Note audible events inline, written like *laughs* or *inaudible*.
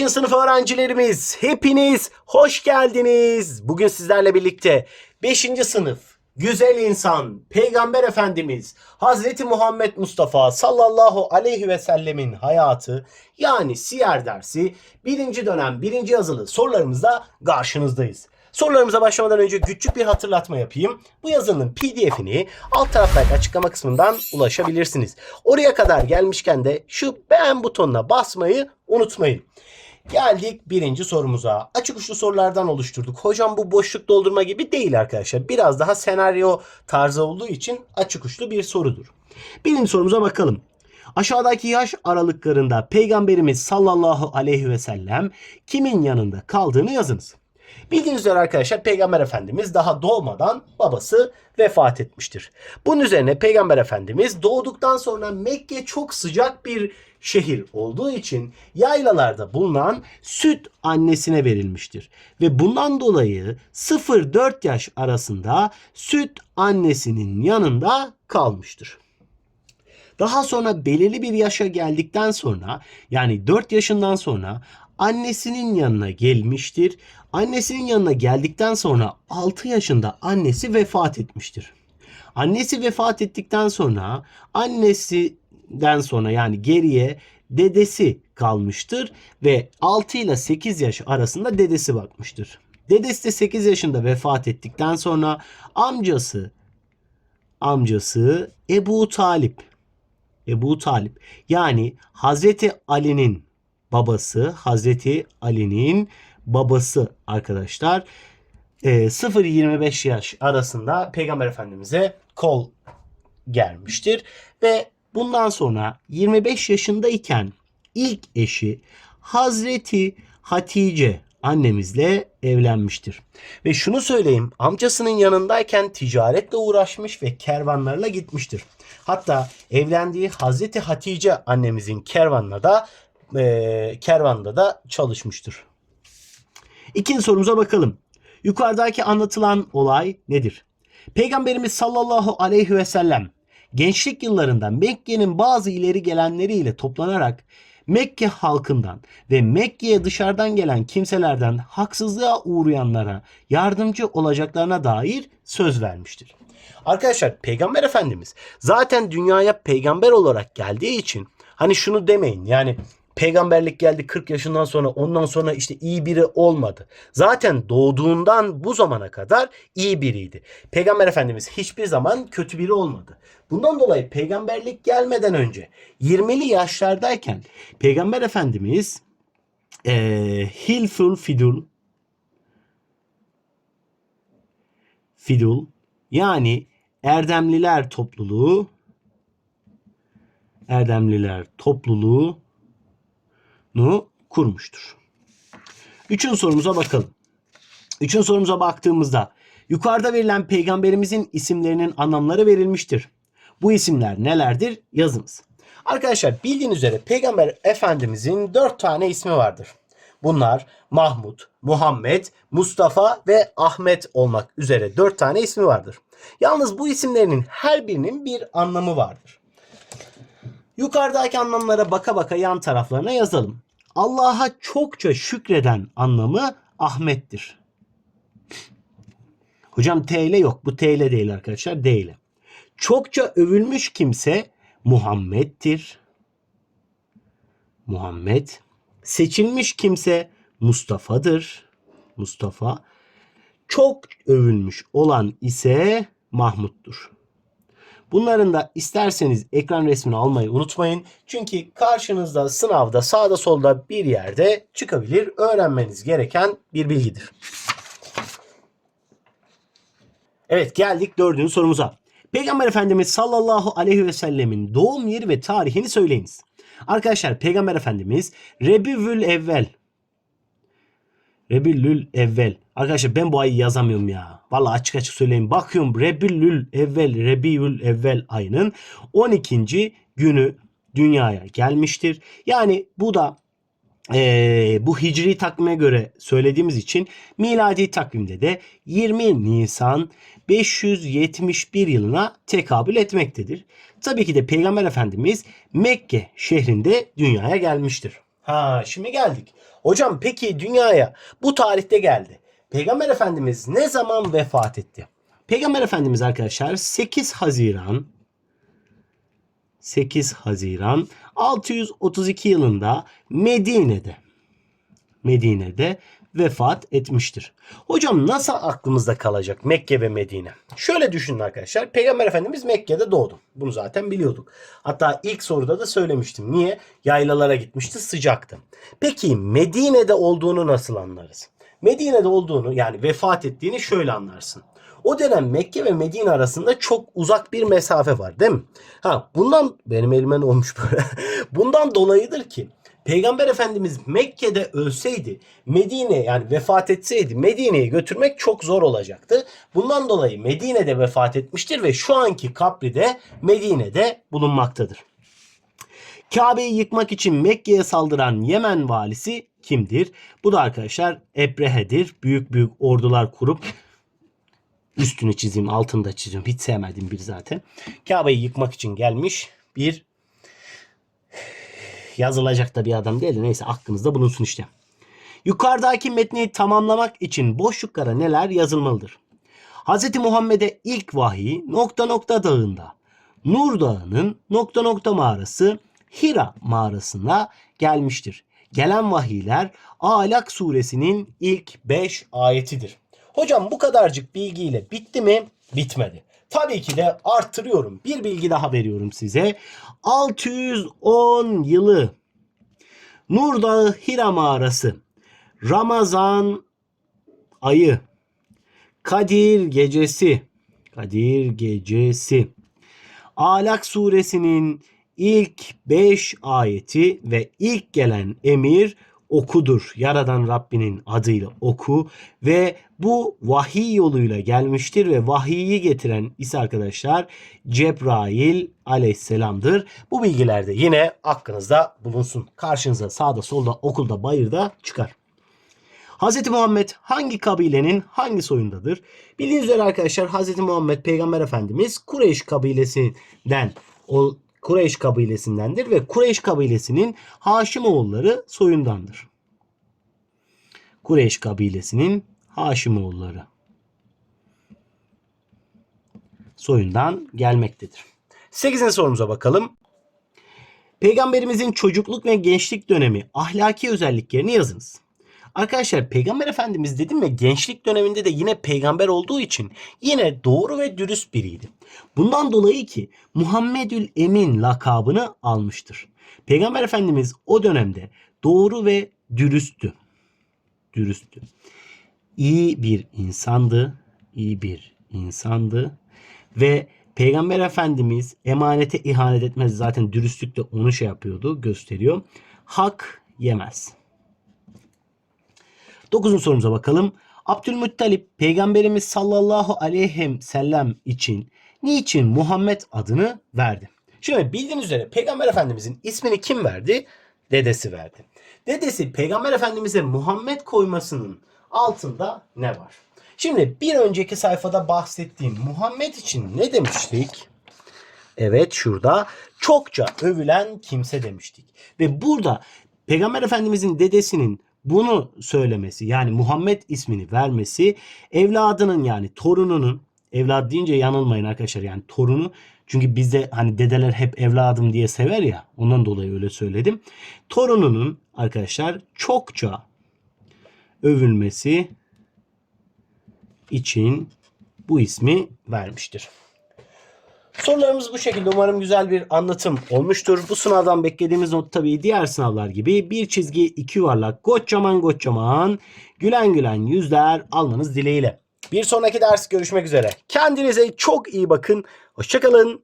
5. sınıf öğrencilerimiz hepiniz hoş geldiniz. Bugün sizlerle birlikte 5. sınıf güzel insan Peygamber Efendimiz Hazreti Muhammed Mustafa sallallahu aleyhi ve sellemin hayatı yani siyer dersi 1. dönem 1. yazılı sorularımızda karşınızdayız. Sorularımıza başlamadan önce küçük bir hatırlatma yapayım. Bu yazının pdf'ini alt taraftaki açıklama kısmından ulaşabilirsiniz. Oraya kadar gelmişken de şu beğen butonuna basmayı unutmayın. Geldik birinci sorumuza. Açık uçlu sorulardan oluşturduk. Hocam bu boşluk doldurma gibi değil arkadaşlar. Biraz daha senaryo tarzı olduğu için açık uçlu bir sorudur. Birinci sorumuza bakalım. Aşağıdaki yaş aralıklarında Peygamberimiz sallallahu aleyhi ve sellem kimin yanında kaldığını yazınız. Bildiğiniz üzere arkadaşlar Peygamber Efendimiz daha doğmadan babası vefat etmiştir. Bunun üzerine Peygamber Efendimiz doğduktan sonra Mekke çok sıcak bir şehir olduğu için yaylalarda bulunan süt annesine verilmiştir. Ve bundan dolayı 0-4 yaş arasında süt annesinin yanında kalmıştır. Daha sonra belirli bir yaşa geldikten sonra yani 4 yaşından sonra annesinin yanına gelmiştir. Annesinin yanına geldikten sonra 6 yaşında annesi vefat etmiştir. Annesi vefat ettikten sonra annesinden sonra yani geriye dedesi kalmıştır ve 6 ile 8 yaş arasında dedesi bakmıştır. Dedesi de 8 yaşında vefat ettikten sonra amcası amcası Ebu Talip. Ebu Talip. Yani Hazreti Ali'nin babası Hazreti Ali'nin babası arkadaşlar. E, 0-25 yaş arasında Peygamber Efendimiz'e kol gelmiştir ve bundan sonra 25 yaşındayken ilk eşi Hazreti Hatice annemizle evlenmiştir. Ve şunu söyleyeyim amcasının yanındayken ticaretle uğraşmış ve kervanlarla gitmiştir. Hatta evlendiği Hazreti Hatice annemizin kervanla da e, kervanda da çalışmıştır. İkinci sorumuza bakalım. Yukarıdaki anlatılan olay nedir? Peygamberimiz sallallahu aleyhi ve sellem gençlik yıllarında Mekke'nin bazı ileri gelenleriyle toplanarak Mekke halkından ve Mekke'ye dışarıdan gelen kimselerden haksızlığa uğrayanlara yardımcı olacaklarına dair söz vermiştir. Arkadaşlar Peygamber Efendimiz zaten dünyaya peygamber olarak geldiği için hani şunu demeyin yani peygamberlik geldi 40 yaşından sonra ondan sonra işte iyi biri olmadı. Zaten doğduğundan bu zamana kadar iyi biriydi. Peygamber Efendimiz hiçbir zaman kötü biri olmadı. Bundan dolayı peygamberlik gelmeden önce 20'li yaşlardayken Peygamber Efendimiz eee Hilful Fidul Fidul yani Erdemliler topluluğu Erdemliler topluluğu nu kurmuştur. Üçüncü sorumuza bakalım. Üçüncü sorumuza baktığımızda yukarıda verilen peygamberimizin isimlerinin anlamları verilmiştir. Bu isimler nelerdir? Yazınız. Arkadaşlar bildiğiniz üzere peygamber efendimizin dört tane ismi vardır. Bunlar Mahmud, Muhammed, Mustafa ve Ahmet olmak üzere dört tane ismi vardır. Yalnız bu isimlerinin her birinin bir anlamı vardır. Yukarıdaki anlamlara baka baka yan taraflarına yazalım. Allah'a çokça şükreden anlamı Ahmet'tir. Hocam T ile yok. Bu T ile değil arkadaşlar. D ile. Çokça övülmüş kimse Muhammed'dir. Muhammed. Seçilmiş kimse Mustafa'dır. Mustafa. Çok övülmüş olan ise Mahmut'tur. Bunların da isterseniz ekran resmini almayı unutmayın. Çünkü karşınızda sınavda sağda solda bir yerde çıkabilir. Öğrenmeniz gereken bir bilgidir. Evet geldik dördüncü sorumuza. Peygamber Efendimiz sallallahu aleyhi ve sellemin doğum yeri ve tarihini söyleyiniz. Arkadaşlar Peygamber Efendimiz Rebivül Evvel Rebillül Evvel. Arkadaşlar ben bu ayı yazamıyorum ya. Vallahi açık açık söyleyeyim. Bakıyorum Rebillül Evvel, Rebiül Evvel ayının 12. günü dünyaya gelmiştir. Yani bu da eee, bu hicri takvime göre söylediğimiz için miladi takvimde de 20 Nisan 571 yılına tekabül etmektedir. Tabii ki de Peygamber Efendimiz Mekke şehrinde dünyaya gelmiştir. Ha şimdi geldik. Hocam peki dünyaya bu tarihte geldi. Peygamber Efendimiz ne zaman vefat etti? Peygamber Efendimiz arkadaşlar 8 Haziran 8 Haziran 632 yılında Medine'de Medine'de vefat etmiştir. Hocam nasıl aklımızda kalacak Mekke ve Medine? Şöyle düşünün arkadaşlar. Peygamber Efendimiz Mekke'de doğdu. Bunu zaten biliyorduk. Hatta ilk soruda da söylemiştim. Niye? Yaylalara gitmişti sıcaktı. Peki Medine'de olduğunu nasıl anlarız? Medine'de olduğunu yani vefat ettiğini şöyle anlarsın. O dönem Mekke ve Medine arasında çok uzak bir mesafe var değil mi? Ha bundan benim elime ne olmuş böyle? *laughs* bundan dolayıdır ki Peygamber Efendimiz Mekke'de ölseydi, Medine yani vefat etseydi Medine'ye götürmek çok zor olacaktı. Bundan dolayı Medine'de vefat etmiştir ve şu anki kabri de Medine'de bulunmaktadır. Kabe'yi yıkmak için Mekke'ye saldıran Yemen valisi kimdir? Bu da arkadaşlar Ebrehe'dir. Büyük büyük ordular kurup üstünü çizeyim, altını da çiziyorum. Hiç sevmediğim bir zaten. Kabe'yi yıkmak için gelmiş bir yazılacak da bir adam değil de neyse aklınızda bulunsun işte. Yukarıdaki metni tamamlamak için boşluklara neler yazılmalıdır? Hz. Muhammed'e ilk vahiy nokta nokta dağında, Nur Dağı'nın nokta nokta mağarası Hira mağarasına gelmiştir. Gelen vahiyler Alak suresinin ilk 5 ayetidir. Hocam bu kadarcık bilgiyle bitti mi? Bitmedi. Tabii ki de arttırıyorum. Bir bilgi daha veriyorum size. 610 yılı Nur Dağı Hira mağarası Ramazan ayı Kadir gecesi Kadir gecesi Alak suresinin ilk 5 ayeti ve ilk gelen emir okudur. Yaradan Rabbinin adıyla oku ve bu vahiy yoluyla gelmiştir ve vahiyi getiren ise arkadaşlar Cebrail aleyhisselamdır. Bu bilgiler de yine aklınızda bulunsun. Karşınıza sağda solda okulda bayırda çıkar. Hz. Muhammed hangi kabilenin hangi soyundadır? Bildiğiniz üzere arkadaşlar Hz. Muhammed Peygamber Efendimiz Kureyş kabilesinden Kureyş kabilesindendir ve Kureyş kabilesinin Haşimoğulları soyundandır. Kureyş kabilesinin Haşimoğulları soyundan gelmektedir. 8. sorumuza bakalım. Peygamberimizin çocukluk ve gençlik dönemi ahlaki özelliklerini yazınız. Arkadaşlar Peygamber Efendimiz dedim ve gençlik döneminde de yine peygamber olduğu için yine doğru ve dürüst biriydi. Bundan dolayı ki Muhammedül Emin lakabını almıştır. Peygamber Efendimiz o dönemde doğru ve dürüsttü. Dürüsttü. İyi bir insandı. iyi bir insandı. Ve Peygamber Efendimiz emanete ihanet etmez. Zaten dürüstlük de onu şey yapıyordu, gösteriyor. Hak yemez. Dokuzuncu sorumuza bakalım. Abdülmuttalip peygamberimiz sallallahu aleyhi ve sellem için niçin Muhammed adını verdi? Şimdi bildiğiniz üzere peygamber efendimizin ismini kim verdi? Dedesi verdi. Dedesi peygamber efendimize Muhammed koymasının altında ne var? Şimdi bir önceki sayfada bahsettiğim Muhammed için ne demiştik? Evet şurada çokça övülen kimse demiştik. Ve burada Peygamber Efendimizin dedesinin bunu söylemesi yani Muhammed ismini vermesi evladının yani torununun evlad deyince yanılmayın arkadaşlar yani torunu çünkü bizde hani dedeler hep evladım diye sever ya ondan dolayı öyle söyledim. Torununun arkadaşlar çokça övülmesi için bu ismi vermiştir. Sorularımız bu şekilde. Umarım güzel bir anlatım olmuştur. Bu sınavdan beklediğimiz not tabii diğer sınavlar gibi bir çizgi, iki yuvarlak, kocaman kocaman, gülen gülen yüzler almanız dileğiyle. Bir sonraki ders görüşmek üzere. Kendinize çok iyi bakın. Hoşçakalın.